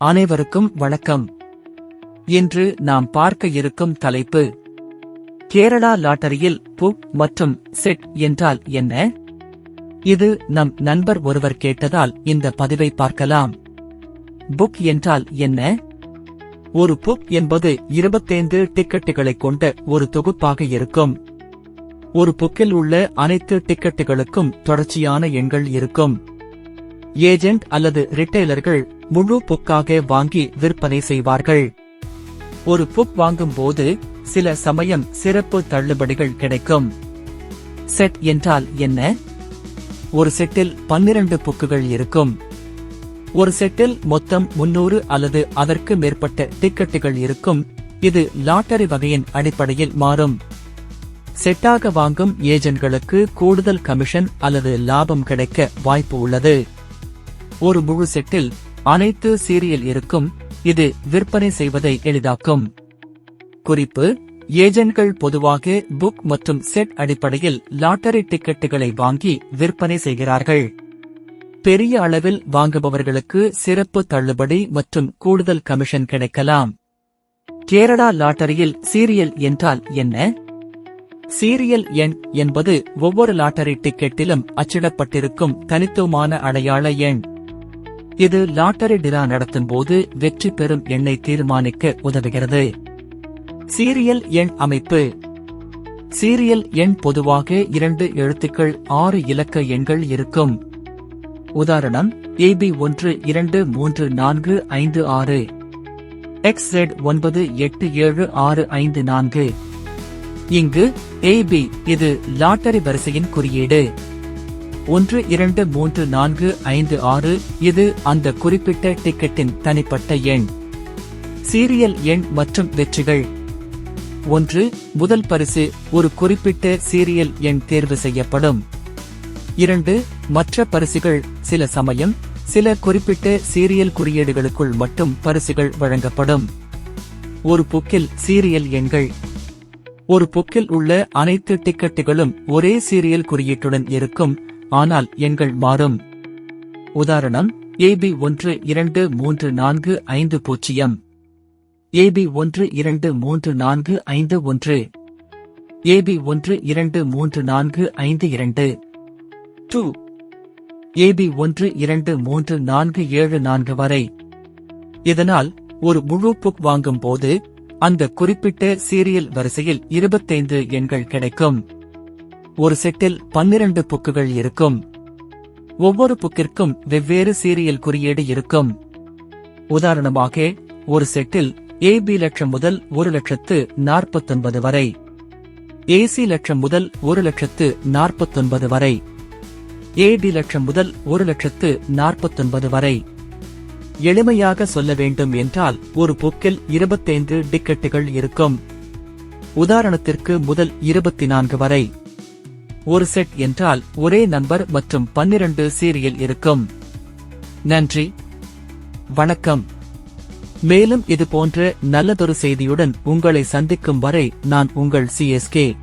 அனைவருக்கும் வணக்கம். இன்று நாம் பார்க்க இருக்கும் தலைப்பு கேரளா லாட்டரியில் புக் மற்றும் செட் என்றால் என்ன? இது நம் நண்பர் ஒருவர் கேட்டதால் இந்த பதிவை பார்க்கலாம். புக் என்றால் என்ன? ஒரு புக் என்பது இருபத்தைந்து டிக்கெட்டுகளை கொண்ட ஒரு தொகுப்பாக இருக்கும். ஒரு புக்கில் உள்ள அனைத்து டிக்கெட்டுகளுக்கும் தொடர்ச்சியான எண்கள் இருக்கும். ஏஜென்ட் அல்லது ரிட்டைலர்கள் முழு புக்காக வாங்கி விற்பனை செய்வார்கள். ஒரு புக் வாங்கும் போது சில சமயம் சிறப்பு தள்ளுபடிகள் கிடைக்கும். செட் என்றால் என்ன? ஒரு செட்டில் பன்னிரண்டு புக்குகள் இருக்கும். ஒரு செட்டில் மொத்தம் முன்னூறு அல்லது அதற்கு மேற்பட்ட டிக்கெட்டுகள் இருக்கும். இது லாட்டரி வகையின் அடிப்படையில் மாறும். செட்டாக வாங்கும் ஏஜென்ட்களுக்கு கூடுதல் கமிஷன் அல்லது லாபம் கிடைக்க வாய்ப்பு உள்ளது. ஒரு முழு செட்டில் அனைத்து சீரியல் இருக்கும் இது விற்பனை செய்வதை எளிதாக்கும். குறிப்பு ஏஜென்ட்கள் பொதுவாக புக் மற்றும் செட் அடிப்படையில் லாட்டரி டிக்கெட்டுகளை வாங்கி விற்பனை செய்கிறார்கள். பெரிய அளவில் வாங்குபவர்களுக்கு சிறப்பு தள்ளுபடி மற்றும் கூடுதல் கமிஷன் கிடைக்கலாம். கேரளா லாட்டரியில் சீரியல் என்றால் என்ன? சீரியல் எண் என்பது ஒவ்வொரு லாட்டரி டிக்கெட்டிலும் அச்சிடப்பட்டிருக்கும் தனித்துவமான அடையாள எண். இது லாட்டரி டிரா நடத்தும் போது வெற்றி பெறும் எண்ணை தீர்மானிக்க உதவுகிறது. சீரியல் எண் அமைப்பு. சீரியல் எண் பொதுவாக இரண்டு எழுத்துக்கள் ஆறு இலக்க எண்கள் இருக்கும். உதாரணம் ஏபி ஒன்று இரண்டு மூன்று நான்கு ஐந்து ஆறு. எக்ஸ் செட் ஒன்பது எட்டு ஏழு ஆறு ஐந்து நான்கு. இங்கு ஏபி இது லாட்டரி வரிசையின் குறியீடு. ஒன்று இரண்டு மூன்று நான்கு ஐந்து ஆறு இது அந்த குறிப்பிட்ட டிக்கெட்டின் தனிப்பட்ட எண். சீரியல் எண் மற்றும் வெற்றிகள். ஒன்று முதல் பரிசு ஒரு குறிப்பிட்ட சீரியல் எண் தேர்வு செய்யப்படும். இரண்டு மற்ற பரிசுகள் சில சமயம் சில குறிப்பிட்ட சீரியல் குறியீடுகளுக்குள் மட்டும் பரிசுகள் வழங்கப்படும். ஒரு புக்கில் சீரியல் எண்கள். ஒரு புக்கில் உள்ள அனைத்து டிக்கெட்டுகளும் ஒரே சீரியல் குறியீட்டுடன் இருக்கும். ஆனால் எண்கள் மாறும். உதாரணம் ஏபி ஒன்று இரண்டு மூன்று நான்கு ஐந்து பூஜ்ஜியம். ஏபி ஒன்று இரண்டு மூன்று நான்கு ஐந்து ஒன்று. ஏபி ஒன்று இரண்டு மூன்று நான்கு ஐந்து இரண்டு. டூ ஏபி ஒன்று இரண்டு மூன்று நான்கு ஏழு நான்கு வரை. இதனால் ஒரு முழு புக் வாங்கும் போது அந்த குறிப்பிட்ட சீரியல் வரிசையில் இருபத்தைந்து எண்கள் கிடைக்கும். ஒரு செட்டில் பன்னிரண்டு புக்குகள் இருக்கும். ஒவ்வொரு புக்கிற்கும் வெவ்வேறு சீரியல் குறியீடு இருக்கும். உதாரணமாக ஒரு செட்டில் ஏபி லட்சம் முதல் ஒரு லட்சத்து நாற்பத்தொன்பது வரை. ஏசி லட்சம் முதல் ஒரு லட்சத்து நாற்பத்தொன்பது வரை. ஏடி லட்சம் முதல் ஒரு லட்சத்து நாற்பத்தொன்பது வரை. எளிமையாக சொல்ல வேண்டும் என்றால் ஒரு புக்கில் இருபத்தைந்து டிக்கெட்டுகள் இருக்கும். உதாரணத்திற்கு முதல் இருபத்தி நான்கு வரை. ஒரு செட் என்றால் ஒரே நம்பர் மற்றும் பன்னிரண்டு சீரியல் இருக்கும். நன்றி. வணக்கம். மேலும் இது போன்ற நல்லதொரு செய்தியுடன் உங்களை சந்திக்கும் வரை நான் உங்கள் சிஎஸ்கே